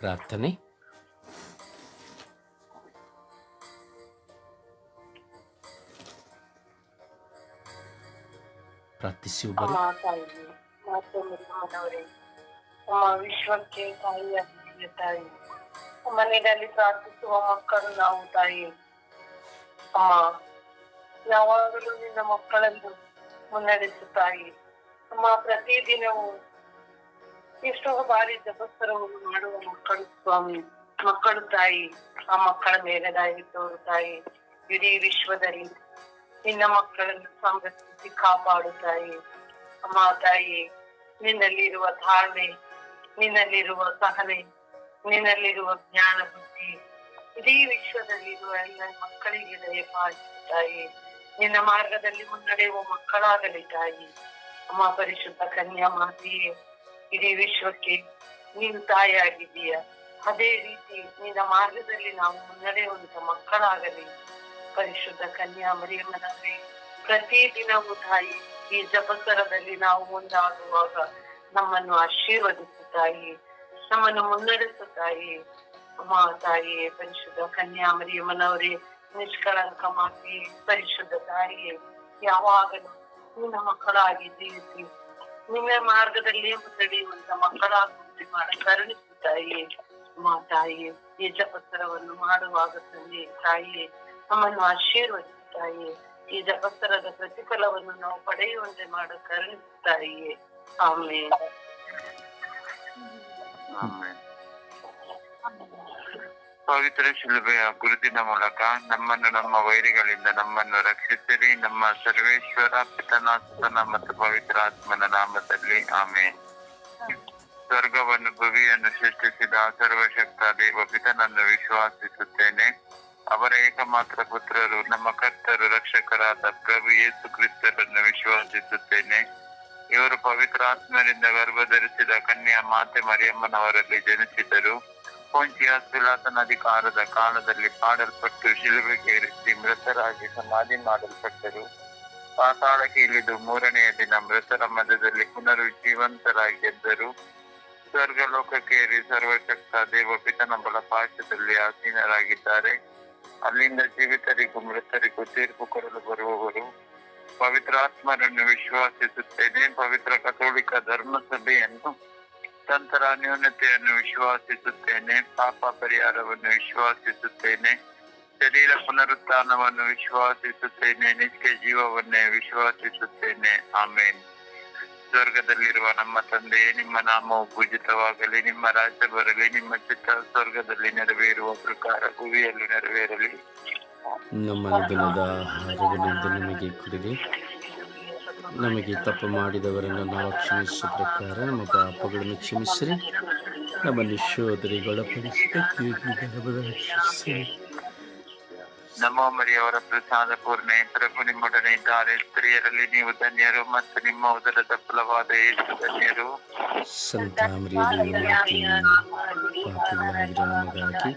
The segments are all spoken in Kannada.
ಪ್ರಾರ್ಥನೆ. ಪ್ರಾರ್ಥಿಸಿ ವಿಶ್ವಕ್ಕೆ ತಾಯಿಯಾಗಿದ್ದೀಯ ತಾಯಿ ಮನೆಯಲ್ಲಿ ಪ್ರಾರ್ಥಿಸುವ ಮಕ್ಕಳು ನಾವು ತಾಯಿ. ಅಮ್ಮ, ಯಾವಾಗಲೂ ನಿನ್ನ ಮಕ್ಕಳನ್ನು ಮುನ್ನಡೆಸು ತಾಯಿ. ಅಮ್ಮ, ಪ್ರತಿದಿನವೂ ಎಷ್ಟೋ ಬಾರಿ ಜಪಸ್ವರವನ್ನು ಮಾಡುವ ಮಕ್ಕಳು ಸ್ವಾಮಿ, ಮಕ್ಕಳು ತಾಯಿ, ಆ ಮಕ್ಕಳ ಮೇಲೆ ದಯೆ ತೋರು ತಾಯಿ, ಇಡೀ ವಿಶ್ವದಲ್ಲಿ ನಿನ್ನ ಮಕ್ಕಳನ್ನು ಸಂರಕ್ಷಿಸಿ ಕಾಪಾಡು ತಾಯಿ. ಅಮ್ಮ, ತಾಯಿ, ನಿನ್ನಲ್ಲಿರುವ ತಾಳ್ಮೆ ನಿನ್ನಲ್ಲಿರುವ ಸಹನೆ, ನಿನ್ನಲ್ಲಿರುವ ಜ್ಞಾನ ಬುದ್ಧಿ, ಇಡೀ ವಿಶ್ವದಲ್ಲಿರುವ ಎಲ್ಲ ಮಕ್ಕಳಿಗೆ ದಯಪಾಲಿಸು ತಾಯಿ. ನಿನ್ನ ಮಾರ್ಗದಲ್ಲಿ ಮುನ್ನಡೆಯುವ ಮಕ್ಕಳಾಗಲಿ ತಾಯಿ. ಅಮ್ಮ, ಪರಿಶುದ್ಧ ಕನ್ಯಾ ಮಾತೆಯೇ ಇಡೀ ವಿಶ್ವಕ್ಕೆ ನೀನು ತಾಯಿಯಾಗಿದ್ದೀಯ. ಅದೇ ರೀತಿ ನಿನ್ನ ಮಾರ್ಗದಲ್ಲಿ ನಾವು ಮುನ್ನಡೆಯುವಂತ ಮಕ್ಕಳಾಗಲಿ. ಪರಿಶುದ್ಧ ಕನ್ಯಾ ಪ್ರತಿ ದಿನವೂ ತಾಯಿ, ಈ ಜಪಸರದಲ್ಲಿ ನಾವು ಮುಂದಾಗುವಾಗ ನಮ್ಮನ್ನು ಆಶೀರ್ವದಿಸು ತಾಯಿ, ನಮ್ಮನ್ನು ಮುನ್ನಡೆಸು ತಾಯಿ. ಅಮ್ಮ, ತಾಯಿ, ಪರಿಶುದ್ಧ ಕನ್ಯಾ ಮರಿಯಮ್ಮನವರೇ, ನಿಷ್ಕಳಂಕ ಮಾತಿ, ಪರಿಶುದ್ಧ ತಾಯಿಯೇ, ಯಾವಾಗಲೂ ನಿನ್ನ ಮಕ್ಕಳಾಗಿ ಜೀವಿಸಿ ನಿನ್ನ ಮಾರ್ಗದಲ್ಲಿ ಮುನ್ನಡೆಯುವಂತ ಮಕ್ಕಳಾಗುವಂತೆ ಮಾಡ ಕರುಣಿಸು ತಾಯಿಯೇ ಅಮ್ಮ ತಾಯಿಯೇ ಈ ಜಪಸರವನ್ನು ಮಾಡುವಾಗ ತಂದೆ ತಾಯಿಯೇ ನಮ್ಮನ್ನು ಆಶೀರ್ವದಿಸು ತಾಯಿಯೇ ಈ ಜಪಸರದ ಪ್ರತಿಫಲವನ್ನು ನಾವು ಪಡೆಯುವಂತೆ ಮಾಡು ಕರುಣಿಸು ತಾಯಿಯೇ. ಆಮೇಲೆ. ಪವಿತ್ರ ಶಿಲುಬೆಯ ಗುರುತಿನ ಮೂಲಕ ನಮ್ಮನ್ನು ನಮ್ಮ ವೈರಿಗಳಿಂದ ನಮ್ಮನ್ನು ರಕ್ಷಿಸಿರಿ. ನಮ್ಮ ಸರ್ವೇಶ್ವರ ಪಿತನಾಥನ ಮತ್ತು ಪವಿತ್ರ ಆತ್ಮನ ನಾಮದಲ್ಲಿ ಆಮೆ ಸ್ವರ್ಗವನ್ನು, ಭುವಿಯನ್ನು ಸೃಷ್ಟಿಸಿದ ಸರ್ವಶಕ್ತ ದೇವ ಪಿತನನ್ನು ವಿಶ್ವಾಸಿಸುತ್ತೇನೆ. ಅವರ ಏಕಮಾತ್ರ ಪುತ್ರರು, ನಮ್ಮ ಕರ್ತರು, ರಕ್ಷಕರಾದ ಪ್ರಭು ಯೇಸು ಕ್ರಿಸ್ತರನ್ನು ವಿಶ್ವಾಸಿಸುತ್ತೇನೆ. ಇವರು ಪವಿತ್ರ ಆತ್ಮರಿಂದ ಗರ್ಭಧರಿಸಿದ ಕನ್ಯಾ ಮಾತೆ ಮರಿಯಮ್ಮನವರಲ್ಲಿ ಜನಿಸಿದರು. ಪೊಂಚಿಯಾಸ್ ಪಿಲಾತನ ಅಧಿಕಾರದ ಕಾಲದಲ್ಲಿ ಪಾಡಲ್ಪಟ್ಟು ಶಿಲುಬೆಗೆ ಮೃತರಾಗಿ ಸಮಾಧಿ ಮಾಡಲ್ಪಟ್ಟರು. ಪಾತಾಳಕ್ಕೆ ಇಳಿದು ಮೂರನೆಯ ದಿನ ಮೃತರ ಮಧ್ಯದಲ್ಲಿ ಪುನರುಜ್ಜೀವಂತರಾಗಿ ಎದ್ದರು ಸ್ವರ್ಗ ಲೋಕಕ್ಕೆ ಏರಿ ಸರ್ವಶಕ್ತ ದೇವ ಪಿತನ ಬಲಪಾಶದಲ್ಲಿ ಆಸೀನರಾಗಿದ್ದಾರೆ. ಅಲ್ಲಿಂದ ಜೀವಿತರಿಗೂ ಮೃತರಿಗೂ ತೀರ್ಪು ಕೊಡಲು ಬರುವವರು. ಪವಿತ್ರಾತ್ಮರನ್ನು ವಿಶ್ವಾಸಿಸುತ್ತೇನೆ. ಪವಿತ್ರ ಕಥೋಳಿಕ ಧರ್ಮಸಭೆಯನ್ನು ಸಂತರ ನ್ಯೂನತೆಯನ್ನು ವಿಶ್ವಾಸಿಸುತ್ತೇನೆ, ಪಾಪ ಪರಿಹಾರವನ್ನು ವಿಶ್ವಾಸಿಸುತ್ತೇನೆ, ಶರೀರ ಪುನರುತ್ಥಾನವನ್ನು ವಿಶ್ವಾಸಿಸುತ್ತೇನೆ, ನಿತ್ಯ ಜೀವವನ್ನೇ ವಿಶ್ವಾಸಿಸುತ್ತೇನೆ. ಆಮೇನ್. ಸ್ವರ್ಗದಲ್ಲಿರುವ ನಮ್ಮ ತಂದೆಯೇ, ನಿಮ್ಮ ನಾಮವು ಪೂಜಿತವಾಗಲಿ, ನಿಮ್ಮ ರಾಜ್ಯ ಬರಲಿ, ನಿಮ್ಮ ಚಿತ್ತ ಸ್ವರ್ಗದಲ್ಲಿ ನೆರವೇರುವ ಪ್ರಕಾರ ಭೂಮಿಯಲ್ಲಿ ನೆರವೇರಲಿ. ನಮ್ಮ ದಿನದ ನಮಗೆ ಕೊಡಿರಿ ನಮಗೆ ತಪ್ಪು ಮಾಡಿದವರನ್ನು ನಾವು ಕ್ಷಮಿಸುವ ಪ್ರಕಾರ ನಮ್ಮ ಪಾಪಗಳನ್ನು ಕ್ಷಮಿಸಿರಿ. ನಮ್ಮನ್ನು ಶೋಧನೆಗೊಳಪಡಿಸಿದ ಕೀರ್ತಿಗಳನ್ನು ರಕ್ಷಿಸಿರಿ. ನಮೋ ಮರಿಯವರ ಪ್ರಸಾದ ಪೂರ್ಣ. ಪ್ರಭು ನಿಮ್ಮೊಡನೆ ಇದ್ದಾರೆ. ಸ್ತ್ರೀಯರಲ್ಲಿ ನೀವು ಧನ್ಯರು ಮತ್ತು ನಿಮ್ಮ ಉದರದ ಫಲವಾದ ಯೇಸು ಧನ್ಯರು. ಪಾಪಿಗಳಾಗಿರೋ ನಮಗಾಗಿ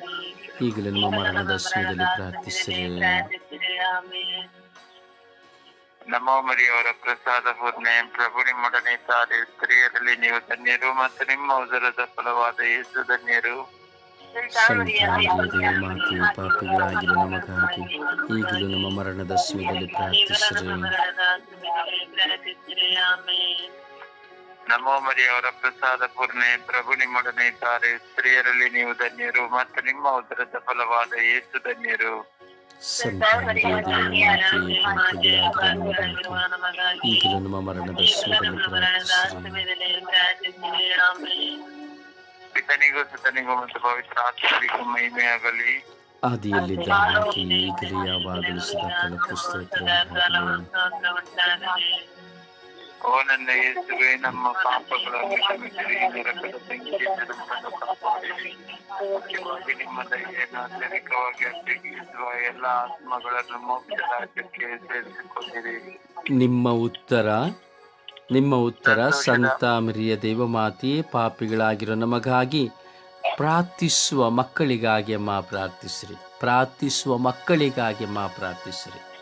ಈಗಲೇ ನಮ್ಮ ಮರಣದ ಸಮಯದಲ್ಲಿ ಪ್ರಾರ್ಥಿಸಿರಿ. ನಮೋ ಮರಿಯವರ ಪ್ರಸಾದ ಪೂರ್ಣೆ ಪ್ರಭು ನಿಮ್ಮೊಡನೆ ಸಾರಿ ಸ್ತ್ರೀಯರಲ್ಲಿ ನೀವು ಧನ್ಯರು ಮತ್ತು ನಿಮ್ಮ ಉದರದ ಫಲವಾದ ಯೇಸು ಧನ್ಯರು. ನಮಗಾಗಿ. ಈಗಲೂ ನಮ್ಮ ಮರಣದ ಸಮಯದಲ್ಲಿ ಪ್ರಾರ್ಥಿಸಿರಿ. ನಮೋ ಮರಿಯವರ ಪ್ರಸಾದ ಪೂರ್ಣೆ ಪ್ರಭು ನಿಮ್ಮೊಡನೆ ಇದ್ದಾರೆ. ಸ್ತ್ರೀಯರಲ್ಲಿ ನೀವು ಧನ್ಯರು ಮತ್ತು ನಿಮ್ಮ ಉದರದ ಫಲವಾದ ಯೇಸು ಧನ್ಯರು. ಸಂತಾಮರಿಯ ದೇವಮಾತೆ ಪಾಪಿಗಳಾಗಿರೋ ನಮಗಾಗಿ ಈಗಲೂ ನಮ್ಮ ಮರಣದ ಸಮಯದಲ್ಲಿ ಪ್ರಾರ್ಥಿಸಿರಿ ಪಿತನಿಗೂ ಸುತನಿಗೂ ಮತ್ತು ಪವಿತ್ರ ಆತ್ಮರಿಗೂ ಮಹಿಮೆಯಾಗಲಿ ಆದಿಯಲ್ಲಿದ್ದ ಹಾಗೆ ಈಗಲೇ ಯಾವಾಗಲೂ ಸದಾಕಾಲ ಕ್ರಿಸ್ತೋತ್ತರವಾಗಲಿ ಓ ನನ್ನ ಯೇಸುವೆ ನಮ್ಮ ಪಾಪಗಳನ್ನು ಕ್ಷಮಿಸಿರಿ. ನರಕದ ಬೆಂಕಿಯಿಂದ ನಮ್ಮನ್ನು ಕಾಪಾಡಿರಿ. ಮುಖ್ಯವಾಗಿ ನಿಮ್ಮ ದಯೆಯನ್ನು ಅತ್ಯಧಿಕವಾಗಿ ಅರ್ಥೈಸುವ ಎಲ್ಲ ಆತ್ಮಗಳನ್ನು ಮೋಕ್ಷ ರಾಜ್ಯಕ್ಕೆ ಸೇರಿಸಿಕೊಂಡಿರಿ. ನಿಮ್ಮ ಉತ್ತರ ನಿಮ್ಮ ಉತ್ತರ ಸಂತ ಮರಿಯ ದೇವಮಾತೆಯೇ ಪಾಪಿಗಳಾಗಿರೋ ನಮಗಾಗಿ ಪ್ರಾರ್ಥಿಸುವ ಮಕ್ಕಳಿಗಾಗಿ ಅಮ್ಮ ಪ್ರಾರ್ಥಿಸ್ರಿ. ಪ್ರಾರ್ಥಿಸುವ ಮಕ್ಕಳಿಗಾಗಿ ಅಮ್ಮ ಪ್ರಾರ್ಥಿಸಿರಿ.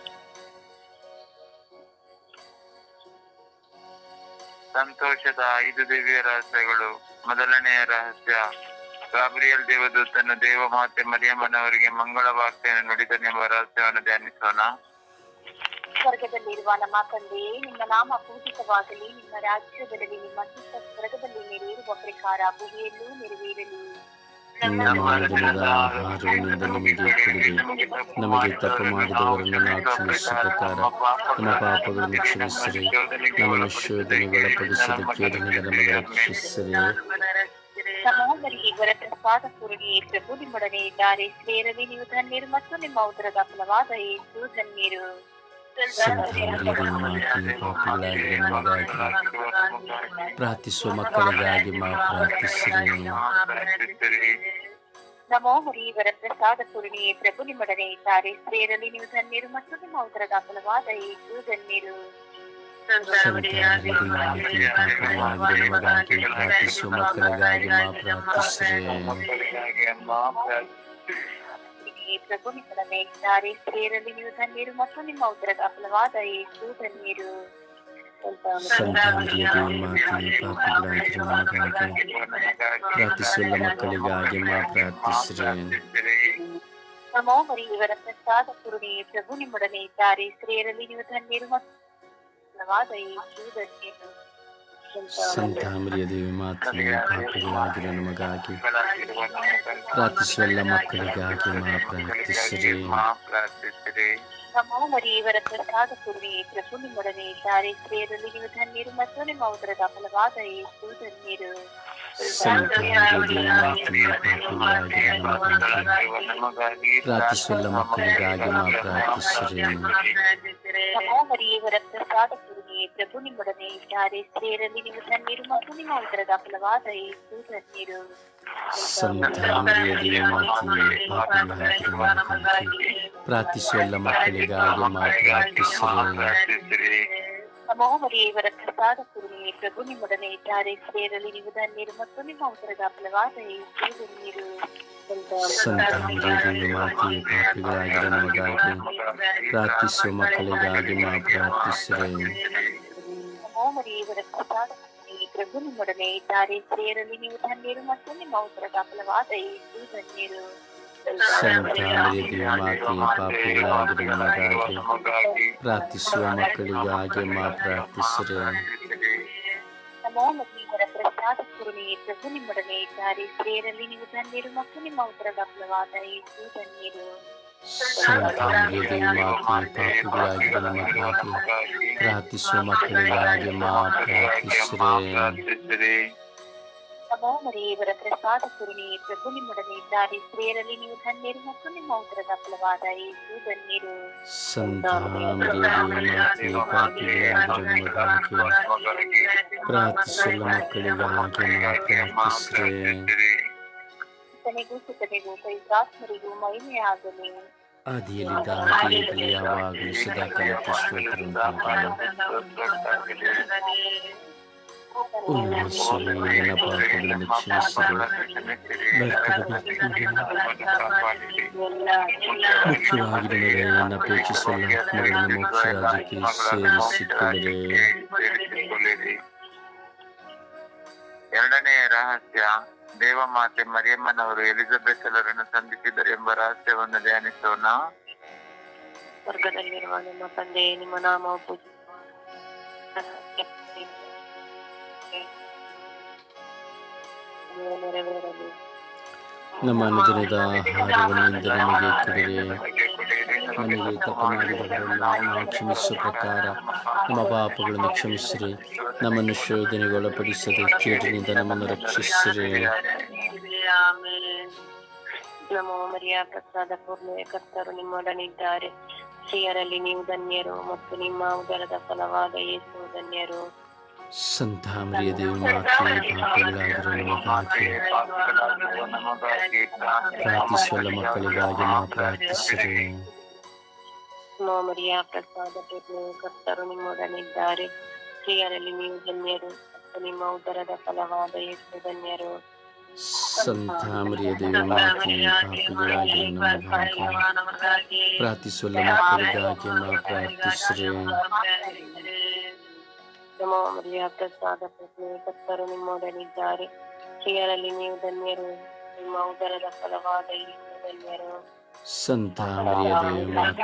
ಸಂತೋಷದ ಐದು ದಿವ್ಯ ರಹಸ್ಯಗಳು. ಮೊದಲನೆಯ ರಹಸ್ಯ, ಗಾಬ್ರಿಯಲ್ ದೇವದೂತನು ದೇವಮಾತೆ ಮರಿಯಮ್ಮನವರಿಗೆ ಮಂಗಳ ವಾರ್ತೆಯನ್ನು ನುಡಿದನೆಂಬ ರಹಸ್ಯವನ್ನು ಧ್ಯಾನಿಸೋಣ. ಸ್ವರ್ಗದಲ್ಲಿರುವ ನಮ್ಮ ತಂದೆಯೇ, ನಿಮ್ಮ ನಾಮ ಪೂಜಿತವಾಗಲಿ. ನಿಮ್ಮ ರಾಜ್ಯದಲ್ಲಿ, ನಿಮ್ಮ ಸ್ವರ್ಗದಲ್ಲಿ ನೆರವೇರುವ ಪ್ರಕಾರ ಭೂಮಿಯಲ್ಲೂ ನೆರವೇರಲಿ. ದಿನದ ಆಹಾರವನ್ನಿಂದ ನಮಗೆ ನಮಗೆ ತಪ್ಪು ನಾವು ನಮ್ಮ ಪಾಪಗಳನ್ನು ಕ್ಷಮಿಸಿರಿ. ನಮಗೆ ರಕ್ಷಿಸಿರಿ. ಪ್ರಭು ನಿಮ್ಮೊಡನೆ ಇದ್ದಾರೆ. ಸೇರಲಿ ನೀವು ಧನ್ಯರು ಮತ್ತು ನಿಮ್ಮ ಉದರದ ಫಲವಾದ ಏಸು, ಧನ್ಯರು. ಸಂತಾನರಿಗೆ ಮಾತೆಯೇ ಪಾಪಿಗಳಾಗಿರುವ ನಮಗಾಗಿ ಪ್ರಾರ್ಥಿಸುವ ಮಕ್ಕಳಿಗಾಗಿ ಮಾ ಪ್ರಾರ್ಥಿಸಿರಿ ನಮೋ ಮರಿ ಇವರ ಪ್ರಸಾದ ಪೂರ್ಣಿಯೇ ಪ್ರಭು ನಿಮ್ಮೊಡನೆ ಇದ್ದಾರೆ ಸೇರಲಿ ನೀವು ಧನ್ಯರು ಮತ್ತು ನಿಮ್ಮ ಉದರದ ಫಲವಾದ ಯೇಸು ಧನ್ಯರು ಸಂತಾನರಿಗೆ ಮಾತೆಯೇ ಪಾಪಿಗಳಾಗಿರುವ ನಮಗಾಗಿ ಪ್ರಾರ್ಥಿಸುವ ಮಕ್ಕಳಿಗಾಗಿ ಮಾ ಪ್ರಾರ್ಥಿಸಿರಿ ಈ ಪ್ರಭು ನಿಮ್ಮೊಡನೆ ಇದ್ದಾರೆ ಸೇರಲಿ ನೀವು ಧನ್ಯರು ಮತ್ತು ನಿಮ್ಮ ಉದರದ ಫಲವಾದ ಯೇಸು ಧನ್ಯರು. ಪ್ರಾರ್ಥಿಸುವ ಮಕ್ಕಳಿಗಾಗಿ ಪ್ರಾರ್ಥಿಸಿರಿ ಇವರ ಪ್ರಸಾದ ಪೂರ್ಣಿ ಪ್ರಭು ನಿಮ್ಮೊಡನೆ ಇದ್ದಾರೆ. ಸ್ತ್ರೀಯರಲ್ಲಿ ನೀವು ಧನ್ಯರು ಮತ್ತು ಫಲವಾದ ಯೇಸು ಸಂತಾಮರಿಯ ದೇವಿ ಮಾತೆಯೇ ಪಾಪಿಗಳಾಗಿರುವ ನಮಗಾಗಿ ಪ್ರಾರ್ಥಿಸುವ ಮಕ್ಕಳಿಗಾಗಿ ಮಾ ಪ್ರಾರ್ಥಿಸಿರಿ ಪ್ರಾರ್ಥಿಸಿರಿ ನಮೋ ಮರಿ ಇವರ ಪ್ರಸಾದ ಪೂರ್ಣಿ ಪ್ರಭು ನಿಮ್ಮೊಡನೆ ಇದ್ದಾರೆ. ಸ್ತ್ರೀಯರಲ್ಲಿ ನೀವು ಧನ್ಯರು ಮತ್ತು ನಿಮ್ಮ ಉದರದ ಫಲವಾದ ಯೇಸು ಧನ್ಯರು. ಸಂತಾಮರಿಯ ದೇವಿ ಮಾತೆಯೇ ಪಾಪಿಗಳಾಗಿರುವ ನಮಗಾಗಿ ಪ್ರಾರ್ಥಿಸುವ ಮಕ್ಕಳಿಗಾಗಿ ಮಾ ಪ್ರಾರ್ಥಿಸಿರಿ ನಮೋ ಮರಿ ಇವರ ಪ್ರಸಾದ ಪೂರ್ಣಿ ಪ್ರಭು ನಿಮ್ಮೊಡನೆ ಇದ್ದಾರೆ ಸ್ತ್ರೀಯರಲ್ಲಿ ನೀವು ಧನ್ಯರು ಮತ್ತು ನಿಮ್ಮ ಉದರದ ಫಲವಾದ ಯೇಸು ಧನ್ಯರು ಸಂತಾಮರಿಯ ದೇವಿ ಮಾತೆಯೇ ಪಾಪಿಗಳಾಗಿರುವ ನಮಗಾಗಿ ಪ್ರಾರ್ಥಿಸುವ ಮಕ್ಕಳಿಗಾಗಿ ಮಾ ಪ್ರಾರ್ಥಿಸಿರಿ ಪ್ರಾರ್ಥಿಸಿರಿ ನಮೋ ಮರಿ ಇವರ ಪ್ರಸಾದ ಪೂರ್ಣಿ ಪ್ರಭು ನಿಮ್ಮೊಡನೆ ಇದ್ದಾರೆ ಸ್ತ್ರೀಯರಲ್ಲಿ ನೀವು ಧನ್ಯರು ಮತ್ತು ನಿಮ್ಮ ಉದರದ ಫಲವಾದ ಯೇಸು ಧನ್ಯರು ಸಂತಾಮರಿಯ ದೇವಿ ಮಾತೆಯೇ ಪಾಪಿಗಳಾಗಿರುವ ನಮಗಾಗಿ ಪ್ರಾರ್ಥಿಸುವ ಮಕ್ಕಳಿಗಾಗಿ ಮಾ ಪ್ರಾರ್ಥಿಸಿರಿ ನಮೋ ಮರಿ ಇವರ ಪ್ರಸಾದ ಪೂರ್ಣಿ ಪ್ರಭು ನಿಮ್ಮೊಡನೆ ಇದ್ದಾರೆ ಸ್ತ್ರೀಯರಲ್ಲಿ ನೀವು ಧನ್ಯರು ಮತ್ತು ನಿಮ್ಮ ಉದರದ ಫಲವಾದ ಯೇಸು ಧನ್ಯರು ಸಂತಾಮರಿಯ ದೇವಿ ಮಾತೆಯೇ ಪಾಪಿಗಳಾಗಿರುವ ನಮಗಾಗಿ ಪ್ರಾರ್ಥಿಸುವ ಮಕ್ಕಳಿಗಾಗಿ ಮಾ ಪ್ರಾರ್ಥಿಸಿರಿ ನಮೋ ಮರಿ ಪೂರ್ಣಿ ಪ್ರಭು ನಿಮ್ಮೊಡನೆ ಇದ್ದಾರೆ. ಸ್ತ್ರೀಯರಲ್ಲಿ ನೀವು ಧನ್ಯರು ಮತ್ತು ನಿಮ್ಮ ಉತ್ತರ ಮಾತೆಯೇ ಪಾಪಿಗಳಾಗಿರುವ ನಮಗಾಗಿ ಪ್ರಾರ್ಥಿಸುವ ಮಕ್ಕಳಿಗಾಗಿ ಮಾ ಪ್ರಾರ್ಥಿಸಿರಿ. ಪ್ರಾರ್ಥಿಸಿರಿ ನಮೋ ಮರಿ ಇವರ ಪ್ರಸಾದ ಪೂರ್ಣಿ ಪ್ರಭು ನಿಮ್ಮೊಡನೆ ಇದ್ದಾರೆ. ಸ್ತ್ರೀಯರಲ್ಲಿ ನೀವು ಧನ್ಯರು ಮತ್ತು ನಿಮ್ಮ ಉದರದ ಫಲವಾದ ಯೇಸು ಧನ್ಯರು. ಪ್ರಾರ್ಥಿಸುವ ಮಕ್ಕಳಿಗಾಗಿ ಪ್ರಾರ್ಥಿಸಿರಿ ಸುತನಿಗೂ ಮಹಿಮೆಯಾಗಲಿ ಆದಿಯಲ್ಲಿದ್ದ ಹಾಗೆಯೇ ಯಾವಾಗಲೂ ಸದಾ ಮುಖ್ಯವಾಗಿ ನನಗೆ ನನ್ನ ಮಗಳನ್ನು ಮೋಕ್ಷ ರಾಜ್ಯಕ್ಕೆ ಸೇರಿಸಿಕೊಳ್ಳಿರಿ ಎರಡನೇ ರಹಸ್ಯ, ದೇವಮಾತೆ ಮರಿಯಮ್ಮನವರು ಎಲಿಜಬೆತ್ ಅವರನ್ನು ಸಂಧಿಸಿದರು ಎಂಬ ರಹಸ್ಯವನ್ನು ಧ್ಯಾನಿಸೋಣ. ಸ್ವರ್ಗದಲ್ಲಿರುವ ನಿಮ್ಮ ತಂದೆ ನಿಮ್ಮ ನಾಮ ಪೂಜೆ ನಮ್ಮ ಅನುದಿನದ ಆಹಾರವನ್ನಿಂದ ನಮಗೆ ಕೊಡಿರಿ ನಮಗೆ ತಪ್ಪು ಮಾಡಿದವರನ್ನು ನಾವು ಕ್ಷಮಿಸುವ ಪ್ರಕಾರ ನಮ್ಮ ಪಾಪಗಳನ್ನು ಕ್ಷಮಿಸಿರಿ, ನಮ್ಮನ್ನು ಶೋಧನೆಗೆ ಒಳಪಡಿಸದೆ ಕೇಡಿನಿಂದ ನಮ್ಮನ್ನು ರಕ್ಷಿಸಿರಿ. ನಮೋ ಮರಿಯಾ, ಪ್ರಸಾದ ಪೂರ್ಣಯ ಕರ್ತರು ನಿಮ್ಮೊಡನಿದ್ದಾರೆ. ಸ್ತ್ರೀಯರಲ್ಲಿ ನೀವು ಧನ್ಯರು ಮತ್ತು ನಿಮ್ಮ ಉದರದ ಫಲವಾದ ಯೇಸು ಧನ್ಯರು. ಸಂತಾಮರಿಯ ದೇವಿ ಮಾತೆಯೇ ಪಾಪಗಳಾಗಿರುವ ನಮಗಾಗಿ ಪ್ರಾರ್ಥಿಸುವ ಮಕ್ಕಳಿಗಾಗಿ ನಾವು ಪ್ರಾರ್ಥಿಸಿರಿ. ನಮೋ ಮರಿಯ ಪ್ರಸಾದ ಕರ್ತರು ನಿಮ್ಮೊಡನಿದ್ದಾರೆ ಸ್ತ್ರೀಯರಲ್ಲಿ ನೀವು ಧನ್ಯರು. ನಿಮ್ಮ ಉದರದ ಫಲವಾದ ಎಷ್ಟು ಧನ್ಯರು. ಸಂತಾಮರಿಯ ದೇವಿ ಮಾತೆಯೇ ಪಾಪಗಳಾಗಿರುವ ನಮಗಾಗಿ ಪ್ರಾರ್ಥಿಸುವ ಮಕ್ಕಳಿಗಾಗಿ ನಾವು ಪ್ರಾರ್ಥಿಸಿರಿ. ನಮೋ ಮರಿಯ ಪ್ರಸಾದ ಪೂರ್ಣ ಕರ್ತರು ನಿಮ್ಮೊಡನಿದ್ದಾರೆ ಸ್ತ್ರೀಯರಲ್ಲಿ ನೀವು ಧನ್ಯರು. ನಿಮ್ಮ ಉದರದ ಫಲವಾದ ಯೇಸು ಧನ್ಯರು. ಸಂತ ಮರಿಯ ದೇವಿ ಮಾತೆ